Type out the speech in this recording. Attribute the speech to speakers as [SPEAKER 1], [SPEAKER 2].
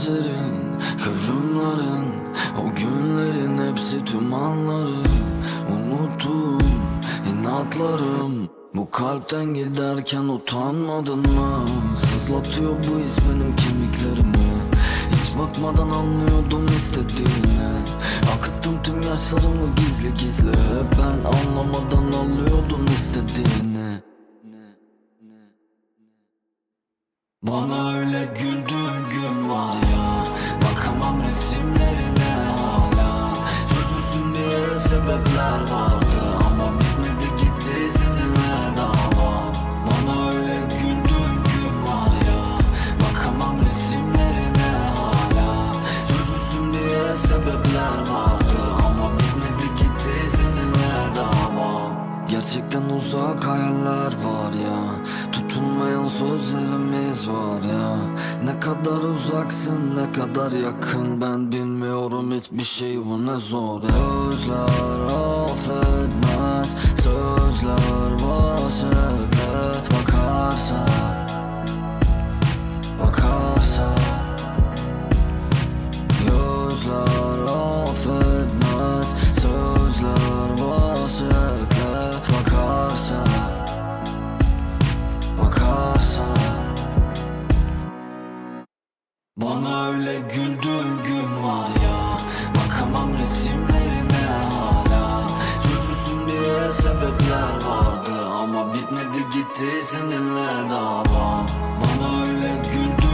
[SPEAKER 1] sözlerin Kıvrımların O günlerin hepsi tüm anları. Unuttum inatlarım. Bu kalpten giderken utanmadın mı? Sızlatıyor bu iz benim kemiklerimi. Hiç bakmadan anlıyordum istediğini Akıttım tüm yaşlarımı gizli gizli. Ben anlamadan alıyordum istediğini. Bana öyle güldüğün sebepler vardı Gerçekten uzak hayaller var ya. Tutunmayan sözlerimiz var ya. Ne kadar uzaksın ne kadar yakın. Ben bilmiyorum hiçbir şey bu ne zor ya. Sözler affetmez Bana öyle güldüğün gün var ya. Bakamam resimlerine hala. Çözülsün diye sebepler vardı Ama bitmedi gitti seninle davam Bana öyle gül